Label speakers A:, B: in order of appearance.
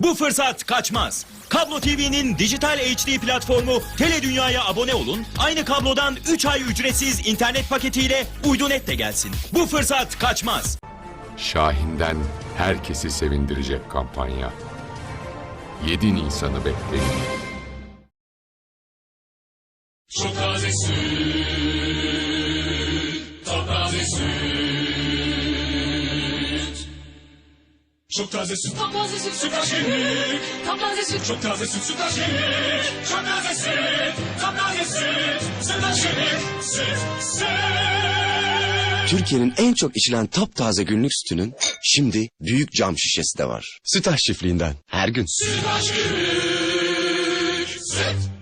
A: Bu fırsat kaçmaz. Kablo TV'nin dijital HD platformu Tele Dünya'ya abone olun. Aynı kablodan 3 ay ücretsiz internet paketiyle Uydunet de gelsin. Bu fırsat kaçmaz.
B: Şahin'den herkesi sevindirecek kampanya. 7 Nisan'ı bekleyin.
C: Çok taze Çok taze süt,
D: Çok taze süt,
C: süt aşırı.
D: çok taze süt,
C: Çok taze süt, süt aşırı. Çok taze süt, çok taze süt. Süt aşırı, süt, süt.
E: Türkiye'nin en çok içilen taptaze günlük sütünün şimdi büyük cam şişesi de var. Sütaş çiftliğinden her gün.
C: Süt aşırı, süt.